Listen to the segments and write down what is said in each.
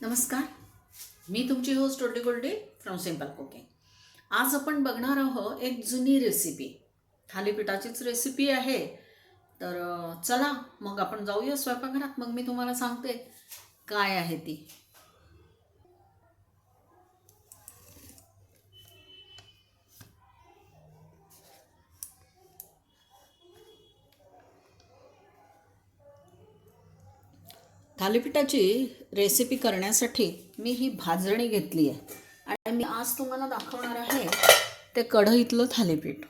नमस्कार. मी तुमची होस्ट टोटी गोल्डे फ्रॉम सिंपल कुकिंग आज आपण बघणार आहोत एक जुनी रेसिपी थालीपीठाचीच रेसिपी आहे. तर चला मग आपण जाऊया स्वयंपाकघरात. मग मी तुम्हाला सांगते काय आहे ती. थालीपीठाची रेसिपी करण्यासाठी मी ही भाजणी घेतली आहे. आणि मी आज तुम्हाला दाखवणार आहे ते कढईतलं थालीपीठ.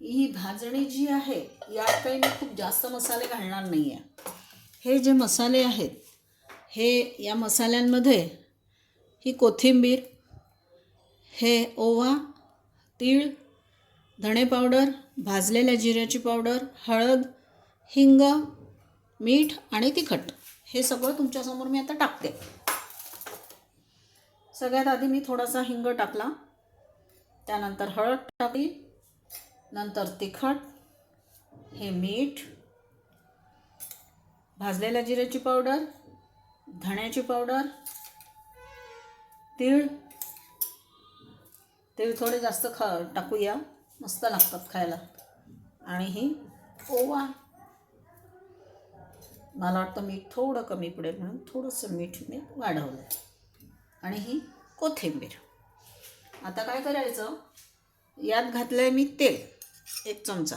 ही भाजणी जी आहे यात काही मी खूप जास्त मसाले घालणार नाही आहे हे जे मसाले आहेत हे या मसाल्यांमध्ये ही कोथिंबीर हे ओवा तीळ धणे पावडर भाजलेल्या जिऱ्याची पावडर हळद हिंग मीठ आणि तिखट. हे सगळं तुमच्यासमोर मी आता टाकते. सगळ्यात आधी मी थोडासा हिंग टाकला. त्यानंतर हळद टाकली. नंतर तिखट. हे मीठ. भाजलेल्या जिऱ्याची पावडर. धण्याची पावडर. तीळ. तीळ थोडे जास्त खा टाकूया. मस्त लागतात खायला. आणि ही ओवा. मला वाटतं मीठ थोडं कमी पडेल म्हणून थोडंसं मीठ मी वाढवलं. आणि ही कोथिंबीर. आता काय करायचं? यात घातलं आहे मी तेल एक चमचा.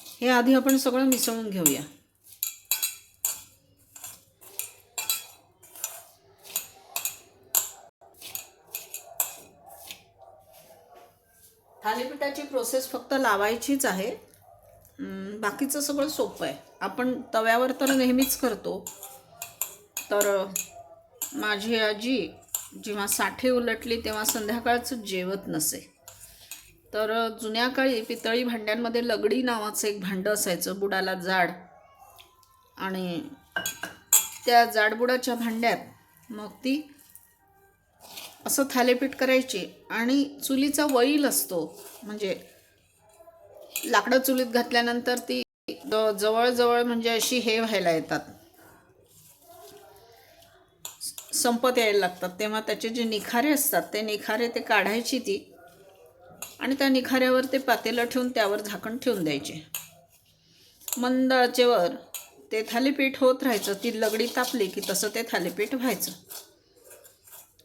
हे आधी आपण सगळं मिसळून घेऊया. थालीपीठाची प्रोसेस फक्त लावायचीच आहे. बाकीचं सगळं सोपं आहे. आपण तव्यावर तर नेहमीच करतो. तर माझी आजी जेव्हा साठे उलटली तेव्हा संध्याकाळचं जेवत नसे. तर जुन्या काळी पितळी भांड्यांमध्ये लगडी नावाचं एक भांडं असायचं बुडाला जाड. आणि त्या जाडबुडाच्या भांड्यात मग ती असं थालीपीठ करायची आणि चुलीचा वैल असतो म्हणजे लाकडं चुलीत घातल्यानंतर ती जवळजवळ म्हणजे अशी हे व्हायला येतात. संपत यायला लागतात. तेव्हा त्याचे जे निखारे असतात ते निखारे ते काढायची ती आणि त्या निखाऱ्यावर ते पातेलं ठेवून त्यावर झाकण ठेवून द्यायचे. मंद आचेवर ते थालीपीठ होत राहायचं. ती लगडी तापली की तसं ते थालीपीठ व्हायचं.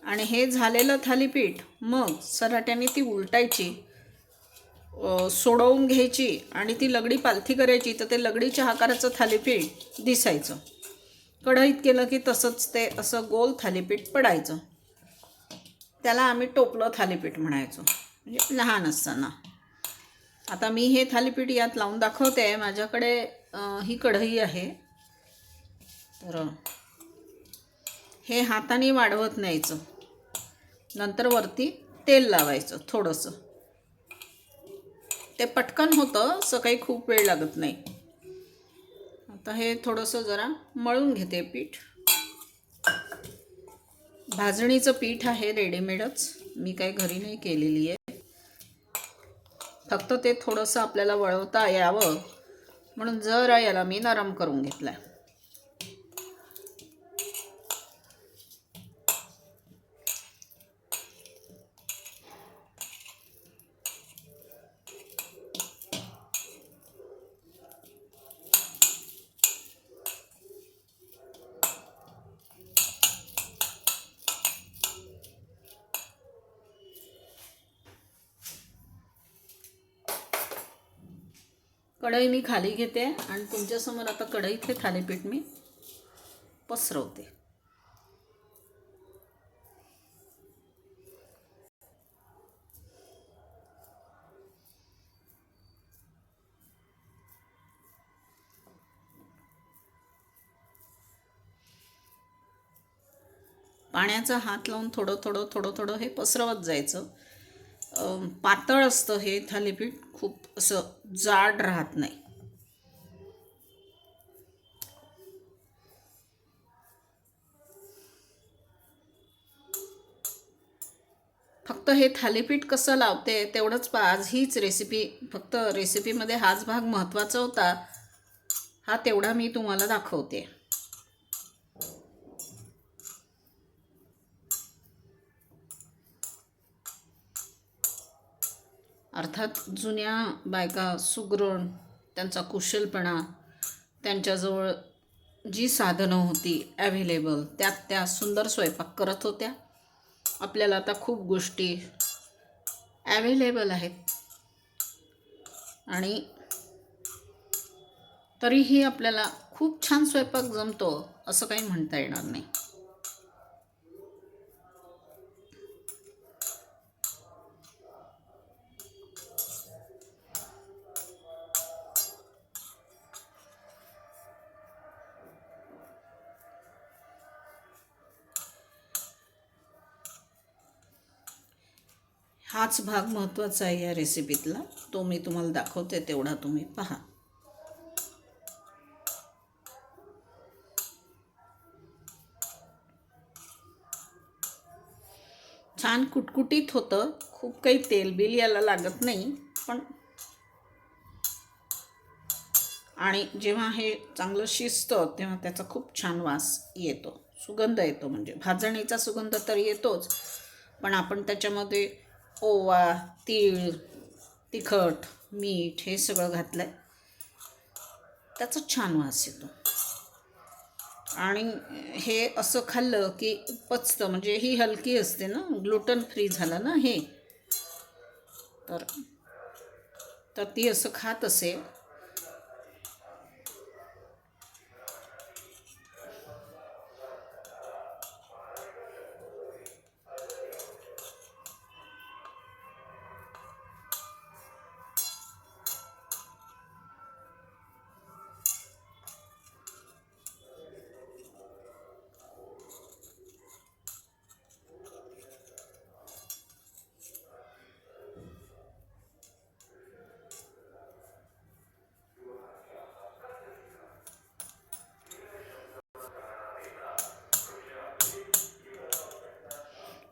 आणि हे झालेलं थालीपीठ मग सराट्याने ती उलटायची. सोडवून घ्यायची आणि ती लगडी पालथी करायची तर ते लगडीच्या आकाराचं थालीपीठ दिसायचं. कढईत केलं की तसंच ते असं गोल थालीपीठ पडायचं. त्याला आम्ही टोपलं थालीपीठ म्हणायचो. म्हणजे लहान असताना. आता मी हे थालीपीठ यात लावून दाखवते. माझ्याकडे ही कढई आहे. तर हे हाताने वाढवत न्यायचं. नंतर वरती तेल लावायचं थोडंसं. ते पटकन होतं असं काही खूप वेळ लागत नाही. आता हे थोडंसं जरा मळून घेते पीठ. भाजणीचं पीठ आहे रेडीमेडच. मी काही घरी नाही केलेली आहे. फक्त ते थोडंसं आपल्याला वळवता यावं. म्हणून जरा याला मी नरम करून घेतला आहे कढई मी खाली घेते आणि तुमच्यासमोर आता कढईत हे थालीपीठ मी पसरवते. पाण्याचा हात लावून थोडं थोडं थोडं थोडं हे पसरवत जायचं. पातळ असतं हे थालीपीठ खूप असं जाड राहत नाही. फक्त हे थालीपीठ कसं लावते तेवढंच पा आज हीच रेसिपी फक्त रेसिपीमध्ये हाच भाग महत्त्वाचा होता. हा तेवढा मी तुम्हाला दाखवते. अर्थात जुन्या बायका सुग्रण त्यांचा कुशलपणा त्यांच्याजवळ जी साधनं होती ॲव्हेलेबल त्यात त्या सुंदर स्वयंपाक करत होत्या. आपल्याला आता खूप गोष्टी ॲव्हेलेबल आहेत. आणि तरीही आपल्याला खूप छान स्वयंपाक जमतो असं काही म्हणता येणार नाही. हाच भाग महत्त्वाचा आहे या रेसिपीतला तो मी तुम्हाला दाखवते तेवढा तुम्ही पहा. छान कुटकुटीत होतं. खूप काही तेल बिल याला लागत नाही पण आणि जेव्हा हे चांगलं शिजतं तेव्हा त्याचा खूप छान वास येतो. सुगंध येतो म्हणजे. भाजणीचा सुगंध तर येतोच पण आपण त्याच्यामध्ये ओवा तीळ तिखट मीठ हे सगळं घातलं आहे त्याचा छान वास येतो. आणि हे असं खाल्लं की पचतं म्हणजे ही हलकी असते ना ग्लुटन फ्री झालं ना हे. तर तर ती असं खात असेल.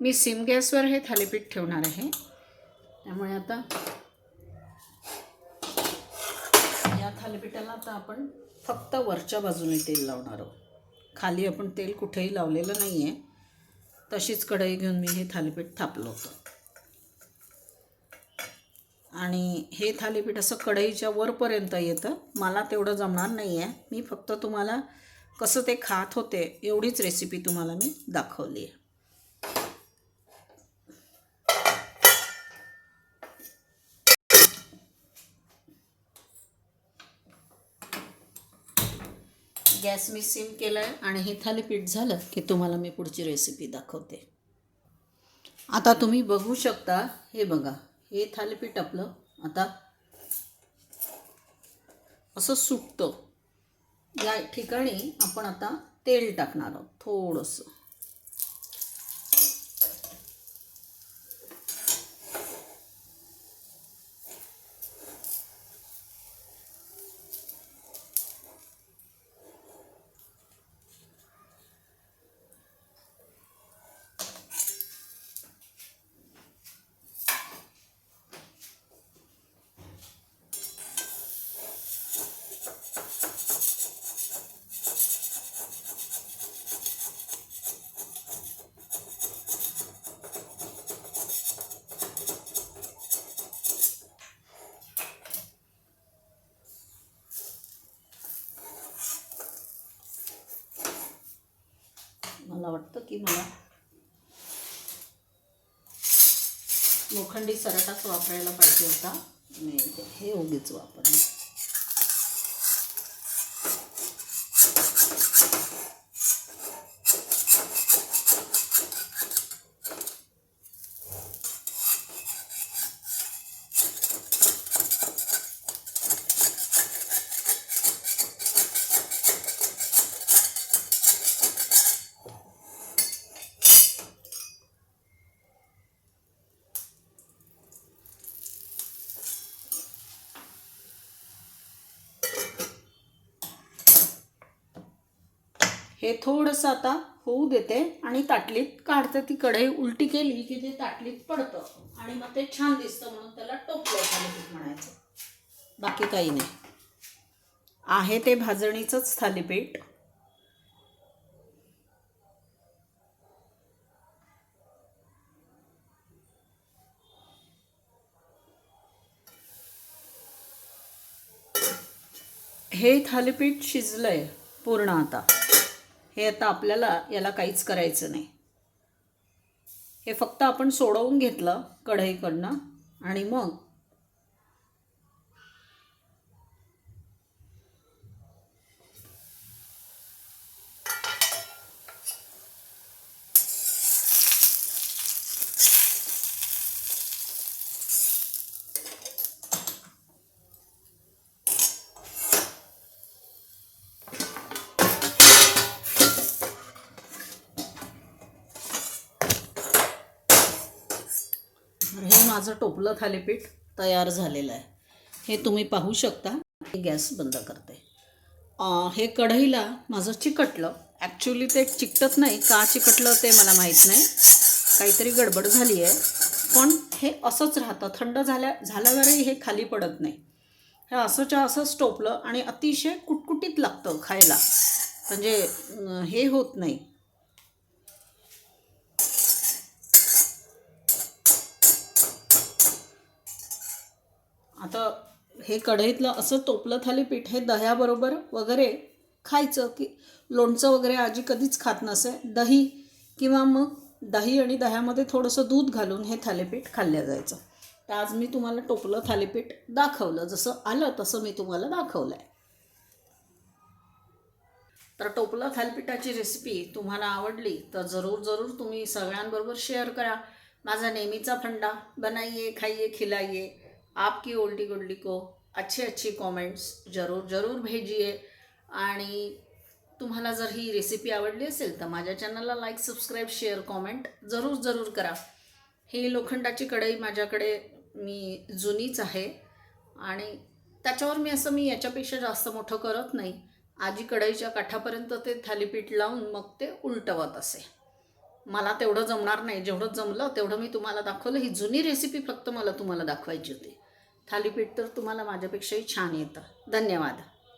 मी सिम गॅसवर हे थालीपीठ ठेवणार आहे. त्यामुळे आता या थालीपीठाला आता आपण फक्त वरच्या बाजूने तेल लावणार आहोत. खाली आपण तेल कुठेही लावलेलं नाही आहे तशीच कढई घेऊन मी हे थालीपीठ थापलं होतं. आणि हे थालीपीठ असं कढईच्या वरपर्यंत येतं. मला तेवढं जमणार नाही आहे मी फक्त तुम्हाला कसं ते खात होते एवढीच रेसिपी तुम्हाला मी दाखवली आहे. गॅस मी सिम केला आहे आणि हे थालीपीठ झालं की तुम्हाला मी पुढची रेसिपी दाखवते. आता तुम्ही बघू शकता हे बघा हे थालीपीठ आपलं आता असं सुटतं या ठिकाणी आपण आता तेल टाकणार आहोत थोडंसं. मला वाटतं की मला लोखंडी सराटाच वापरायला पाहिजे होता. मी हे उगीच वापरणार हे थोडंसं आता होऊ देते आणि ताटलीत काढते. ती कढई उलटी केली की ते ताटलीत पडतं. आणि मग ते छान दिसतं म्हणून त्याला टोपलं थालीपीठ म्हणायचं. बाकी काही नाही. आहे ते भाजणीचंच थालीपीठ. हे थालीपीठ शिजलंय पूर्ण आता. हे आता आपल्याला याला काहीच करायचं नाही. हे फक्त आपण सोडवून घेतलं कढईकडनं आणि मग तर हे माझं टोपलं थालीपीठ तयार झालेलं आहे. हे तुम्ही पाहू शकता. हे गॅस बंद करते. हे कढईला माझं चिकटलं. ॲक्च्युली ते चिकटत नाही. का चिकटलं ते मला माहीत नाही. काहीतरी गडबड झाली आहे. पण हे असंच राहतं. थंड झाल्या झाल्यावरही हे खाली पडत नाही. हे असंच्या असंच टोपलं आणि अतिशय कुटकुटीत लागतं खायला. म्हणजे हे होत नाही. आता हे कढईतलं असं टोपलं थालीपीठ हे दह्याबरोबर वगैरे खायचं की लोणचं वगैरे आजी कधीच खात नसे. दही किंवा मग दही आणि दह्यामध्ये थोडंसं दूध घालून हे थालीपीठ खाल्लं जायचं. तर आज मी तुम्हाला टोपलं थालीपीठ दाखवलं. जसं आलं तसं मी तुम्हाला दाखवलं आहे तर टोपलं थालीपीठाची रेसिपी तुम्हाला आवडली तर जरूर जरूर तुम्ही सगळ्यांबरोबर शेअर करा. माझा नेहमीचा फंडा बनाइए खाइए खिलाइए. आपकी ओल्डी गोल्डी को अच्छे अच्छे कॉमेंट्स जरूर जरूर भेजिए। आणि तुम्हाला जर ही रेसिपी आवडली असेल तर माझ्या चॅनलला लाईक सबस्क्राईब शेअर कॉमेंट जरूर जरूर करा. ही लोखंडाची कढई माझ्याकडे मी जुनीच आहे आणि त्याच्यावर मी असं मी याच्यापेक्षा जास्त मोठं करत नाही. आजी कढईच्या काठापर्यंत ते थालीपीठ लावून मग ते उलटवत असे. मला तेवढं जमणार नाही. जेवढं जमलं तेवढं मी तुम्हाला दाखवलं. ही जुनी रेसिपी फक्त मला तुम्हाला दाखवायची होती. थालीपीठ तर तुम्हाला माझ्यापेक्षाही छान येतं. धन्यवाद.